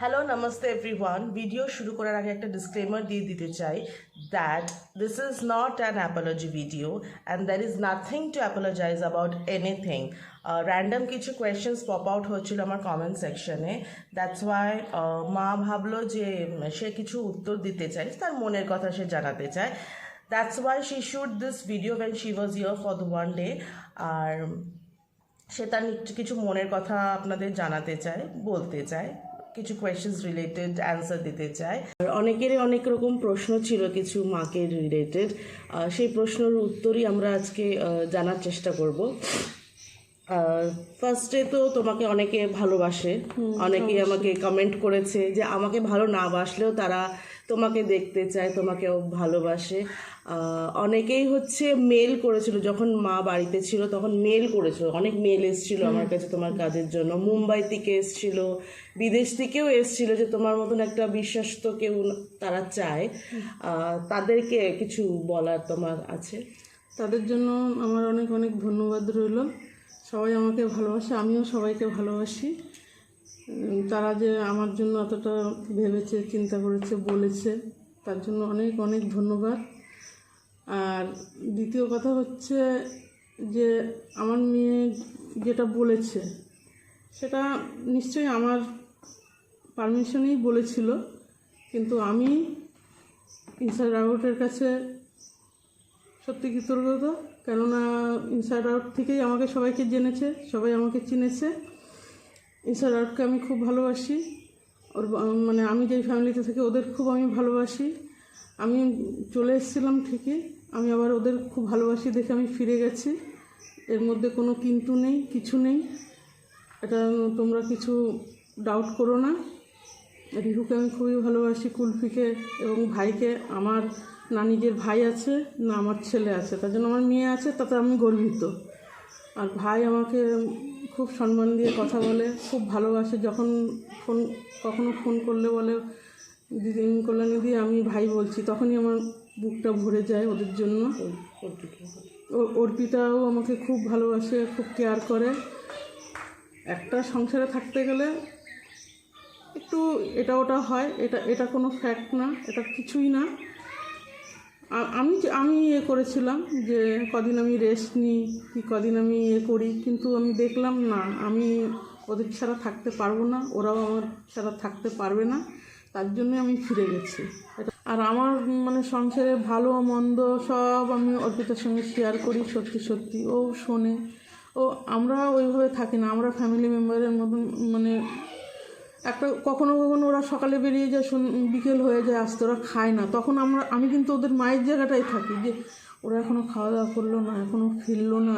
Hello namaste everyone video শুরু করার আগে একটা ডিসক্লেমার দিয়ে দিতে চাই that this is not an apology video and there is nothing to apologise about anything random কিছু কোয়েশ্চেন্স পপ আউট হচ্ছিল আমার কমেন্ট সেকশনে দ্যাটস ওয়াই মা ভাবলো যে সে কিছু উত্তর দিতে চায়, তার মনের কথা সে জানাতে চায়। That's why she should this video when she was here for the one day আর সে তার কিছু মনের কথা আপনাদের জানাতে চায়, বলতে চায়। কিছু কোয়েশ্চেন্স রিলেটেড অ্যান্সার দিতে চাই অনেকেরই অনেক রকম প্রশ্ন ছিল কিছু মাকে রিলেটেড সেই প্রশ্নের উত্তরই আমরা আজকে জানার চেষ্টা করব। ফার্স্টে তো তোমাকে অনেকে ভালোবাসে। অনেকেই আমাকে কমেন্ট করেছে যে আমাকে ভালো না বাসলেও তারা তোমাকে দেখতে চায় তোমাকেও ভালোবাসে। অনেকেই হচ্ছে মেল করেছিল যখন মা বাড়িতে ছিল তখন মেল করেছিল। অনেক মেল এসেছিল আমার কাছে তোমার কাজের জন্য। মুম্বাই থেকে এসেছিল বিদেশ থেকেও এসেছিল যে তোমার মতন একটা বিশ্বস্ত কেউ তারা চায়। তাদেরকে কিছু বলার তোমার আছে? তাদের জন্য আমার অনেক অনেক ধন্যবাদ রইল। সবাই আমাকে ভালোবাসে, আমিও সবাইকে ভালোবাসি। তারা যে আমার জন্য অতটা ভেবেছে, চিন্তা করেছে, বলেছে, তার জন্য অনেক অনেক ধন্যবাদ। আর দ্বিতীয় কথা হচ্ছে যে, আমার মেয়ে যেটা বলেছে, সেটা নিশ্চয়ই আমার পারমিশনেই বলেছিল, কিন্তু আমি ইনসাইড আউটের কাছে সত্যি কৃতজ্ঞতা। কেননা ইনসাইড আউট থেকেই আমাকে সবাইকে জেনেছে, সবাই আমাকে চিনেছে। ইনসাইড আউটকে আমি খুব ভালোবাসি। ওর মানে আমি যেই ফ্যামিলিতে থাকি, ওদের খুব আমি ভালোবাসি। আমি চলে এসেছিলাম ঠিকই, আমি আবার ওদের খুব ভালোবাসি দেখে আমি ফিরে গেছি। এর মধ্যে কোনো কিন্তু নেই, কিছু নেই। এটা তোমরা কিছু ডাউট করো না। রিহুকে আমি খুবই ভালোবাসি, কুলফিকে এবং ভাইকে। আমার না নিজের ভাই আছে, না আমার ছেলে আছে। তার জন্য আমার মেয়ে আছে, তাতে আমি গর্বিত। আর ভাই আমাকে খুব সম্মান দিয়ে কথা বলে, খুব ভালোবাসে। যখন ফোন, কখনো ফোন করলে বলে, দিদি কল্যাণী দিয়ে আমি ভাই বলছি। তখনই আমার বুকটা ভরে যায় ওদের জন্য। অর্পিতাও আমাকে খুব ভালোবাসে, খুব কেয়ার করে। একটা সংসারে থাকতে গেলে একটু এটা ওটা হয়, এটা এটা কোনো ফ্যাক্ট না, এটা কিছুই না। আমি আমি ইয়ে করেছিলাম যে কদিন আমি রেস্ট নিই, কি কদিন আমি ইয়ে করি, কিন্তু আমি দেখলাম না, আমি ওদের ছাড়া থাকতে পারব না, ওরাও আমার ছাড়া থাকতে পারবে না, তার জন্য আমি ফিরে গেছি। আর আমার মানে সংসারে ভালো মন্দ সব আমি অর্পিতার সঙ্গে শেয়ার করি, সত্যি সত্যি। ও শোনে। ও, আমরা ওইভাবে থাকি না, আমরা ফ্যামিলি মেম্বারের মতন মানে একটা কখনো কখনো ওরা সকালে বেরিয়ে যায় শুন বিকেল হয়ে যায়, আসতে ওরা খায় না। তখন আমরা, আমি কিন্তু ওদের মায়ের জায়গাটাই থাকি যে ওরা এখনও খাওয়া দাওয়া করল না এখনও ফিরলো না।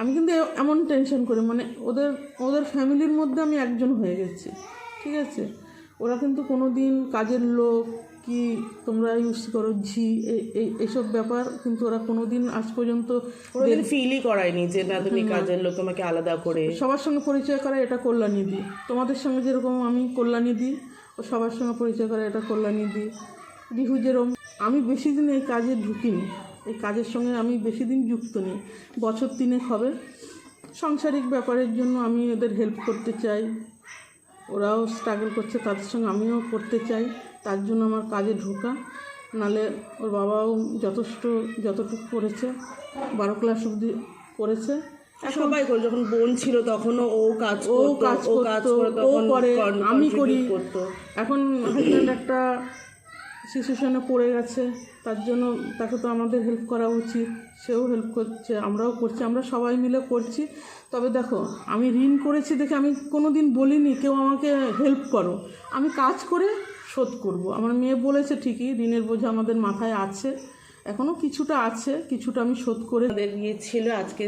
আমি কিন্তু এমন টেনশন করি মানে ওদের ওদের ফ্যামিলির মধ্যে আমি একজন হয়ে গেছি, ঠিক আছে? ওরা কিন্তু কোনো দিন কাজের লোক কি তোমরা ইউজ করো ঝি এই- এই- এইসব ব্যাপার কিন্তু ওরা কোনো দিন আজ পর্যন্ত কোনোদিন ফিলই করায়নি যে না তুমি কাজের লোক তোমাকে আলাদা করে সবার সঙ্গে পরিচয় করা এটা কল্যাণী দি। তোমাদের সঙ্গে যেরকম আমি কল্যাণী দিই ও সবার সঙ্গে পরিচয় করা এটা কল্যাণী দি। রিহু যেরকম আমি বেশি দিন এই কাজে ঢুকিনি। এই কাজের সঙ্গে আমি বেশি দিন যুক্ত নেই। বছর তিনেক হবে। সাংসারিক ব্যাপারের জন্য আমি ওদের হেল্প করতে চাই। ওরাও স্ট্রাগল করছে তাদের সঙ্গে আমিও করতে চাই। তার জন্য আমার কাজে ঢোকা। নালে ওর বাবাও যথেষ্ট যতটুকু করেছে বারো ক্লাস অবধি করেছে। সবাই করে যখন বোন ছিল তখনও ও কাজ ও কাজ ও কাজ ও করে, আমি করি। এখন হাজব্যান্ড একটা সিচুয়েশনে পড়ে গেছে তার জন্য তাকে তো আমাদের হেল্প করা উচিত সেও হেল্প করছে আমরাও করছি আমরা সবাই মিলে করছি। তবে দেখো আমি ঋণ করেছি দেখে আমি কোনো দিন বলিনি কেউ আমাকে হেল্প করো। আমি কাজ করে শোধ করব। আমার মেয়ে বলেছে ঠিকই ঋণের বোঝা আমাদের মাথায় আছে। এখনও কিছুটা আছে কিছুটা আমি শোধ করে আমাদের ইয়ে ছিল আজকে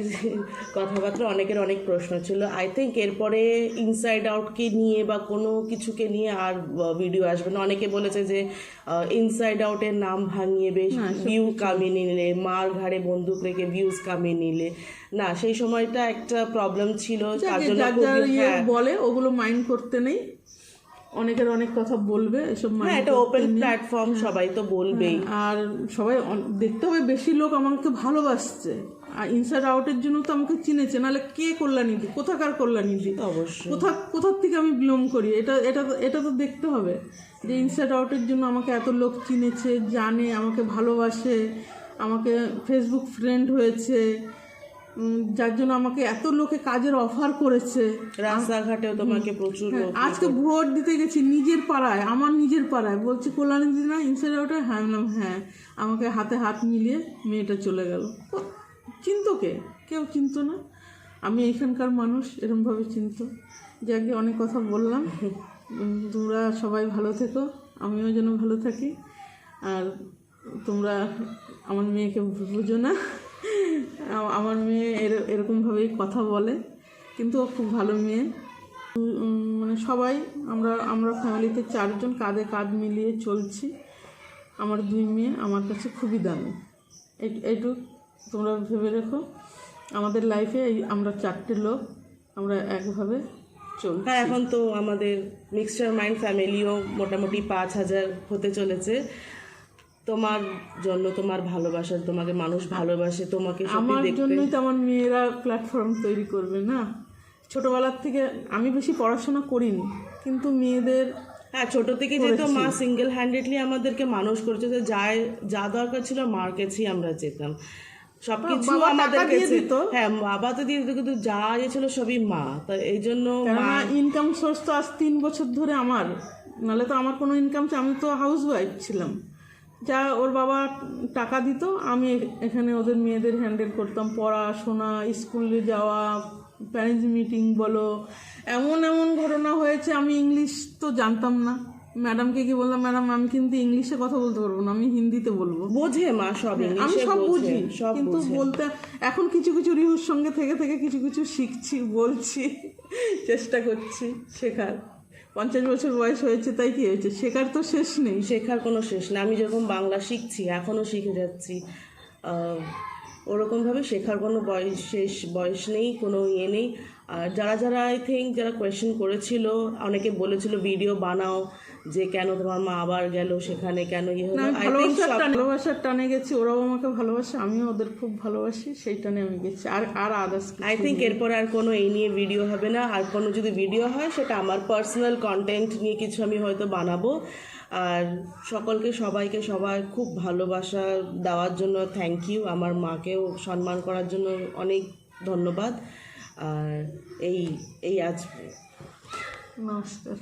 কথাবার্তা অনেকের অনেক প্রশ্ন ছিল। আই থিঙ্ক এরপরে ইনসাইড আউটকে নিয়ে বা কোনো কিছুকে নিয়ে আর ভিডিও আসবে না। অনেকে বলেছে যে ইনসাইড আউটের নাম ভাঙিয়ে বেশ ভিউ কামিয়ে নিলে মার ঘাড়ে বন্দুক রেখে ভিউজ কামিয়ে নিলে। না সেই সময়টা একটা প্রবলেম ছিল তার জন্য ইয়ে হ্যাঁ। বলে ওগুলো মাইন্ড করতে নেই। অনেকের অনেক কথা বলবে এসব হ্যাঁ মাইন্ড এটা ওপেন প্ল্যাটফর্ম সবাই তো বলবেই। আর সবাই দেখতে হবে বেশি লোক আমাকে ভালোবাসছে। আর ইনসাইড আউটের জন্য তো আমাকে চিনেছে নাহলে কে কল্যাণীদি কোথাকার কল্যাণীদি অবশ্যই। কোথা কোথার থেকে আমি বিলং করি? এটা এটা তো- এটা তো দেখতে হবে। যে ইনসাইড আউটের জন্য আমাকে এত লোক চিনেছে জানে আমাকে ভালোবাসে আমাকে ফেসবুক ফ্রেন্ড হয়েছে যার জন্য আমাকে এত লোকে কাজের অফার করেছে। রাস্তাঘাটেও তোমাকে প্রচুর হ্যাঁ, আজকে ভোট দিতে গেছি নিজের পাড়ায় আমার নিজের পাড়ায়। বলছে কল্যাণী দিদি না ইনসাইড আউটে হ্যাঁ হ্যাঁ। আমাকে হাতে হাত মিলিয়ে মেয়েটা চলে গেল। চিনতো কে? কেউ চিনতো না। আমি এখানকার মানুষ এরমভাবে চিনতো। যাকে অনেক কথা বললাম। তোমরা সবাই ভালো থেকো আমিও যেন ভালো থাকি। আর তোমরা আমার মেয়েকে বুঝো না। আমার মেয়ে এর- এরকমভাবেই কথা বলে, কিন্তু ও খুব ভালো মেয়ে। মানে সবাই, আমরা আমরা ফ্যামিলিতে চারজন কাঁধে কাঁধ মিলিয়ে চলছি। আমার দুই মেয়ে, আমার কাছে খুবই দামি। এই- এইটুক তোমরা ভেবে রেখো, আমাদের লাইফে এই আমরা চারটে লোক, আমরা একভাবে চল হ্যাঁ এখন তো আমাদের মিক্সচার মাইন্ড ফ্যামিলিও মোটামুটি পাঁচ হাজার হতে চলেছে। তোমার জন্য তোমার ভালোবাসা তোমাকে মানুষ ভালোবাসে তোমাকে আমার জন্যই তো আমার মেয়েরা প্ল্যাটফর্ম তৈরি করবে না? ছোটবেলার থেকে আমি বেশি পড়াশোনা করিনি কিন্তু মেয়েদের হ্যাঁ ছোট থেকে যেহেতু মা সিঙ্গেল হ্যান্ডেডলি আমাদেরকে মানুষ করেছে যা যা দরকার ছিল মার কাছেই আমরা যেতাম। সবকিছু বাবা টাকা আমাদের কাছে দিত। হ্যাঁ বাবা তো দিয়ে দিত কিন্তু যা ইয়ে ছিল সবই মা। তো এই জন্য কেননা ইনকাম সোর্স তো আজ তিন বছর ধরে আমার। নাহলে তো আমার কোনো ইনকাম আমি তো হাউস ওয়াইফ ছিলাম। যা ওর বাবা টাকা দিত আমি এখানে ওদের মেয়েদের হ্যান্ডেল করতাম পড়াশোনা স্কুলে যাওয়া প্যারেন্টস মিটিং বলো। এমন এমন ঘটনা হয়েছে আমি ইংলিশ তো জানতাম না। ম্যাডামকে কি বললাম ম্যাডাম আমি কিন্তু ইংলিশে কথা বলতে পারব না আমি হিন্দিতে বলব। বোঝে মা সব আমি সব বোঝে কিন্তু বলতে এখন কিছু কিছু রিহুর সঙ্গে থেকে থেকে কিছু কিছু শিখছি বলছি চেষ্টা করছি শেখার। পঞ্চাশ বছর বয়স হয়েছে, তাই কি হয়েছে? শেখার তো শেষ নেই। শেখার কোনো শেষ নেই। আমি যেরকম বাংলা শিখছি, এখনও শিখে যাচ্ছি ওরকমভাবে শেখার কোনো বয়স শেষ, বয়স নেই, কোনো ইয়ে নেই। আর যারা যারা আই থিঙ্ক যারা কোয়েশ্চেন করেছিল অনেকে বলেছিল ভিডিও বানাও যে কেন তোমার মা আবার গেল সেখানে কেন ইয়ে হলো। আমি ভালোবাসার টানে ভালোবাসার টানে গেছি ওরাও আমাকে ভালোবাসে আমিও ওদের খুব ভালোবাসি সেই টানে আমি গেছি। আর আর আদার্স আই থিঙ্ক এরপর আর কোনো এই নিয়ে ভিডিও হবে না। আর কোনো যদি ভিডিও হয় সেটা আমার পার্সোনাল কন্টেন্ট নিয়ে কিছু আমি হয়তো বানাবো। আর সকলকে সবাইকে সবাই খুব ভালোবাসা দেওয়ার জন্য থ্যাংক ইউ আমার মাকেও সম্মান করার জন্য অনেক ধন্যবাদ। আর এই এই আজ। নমস্কার।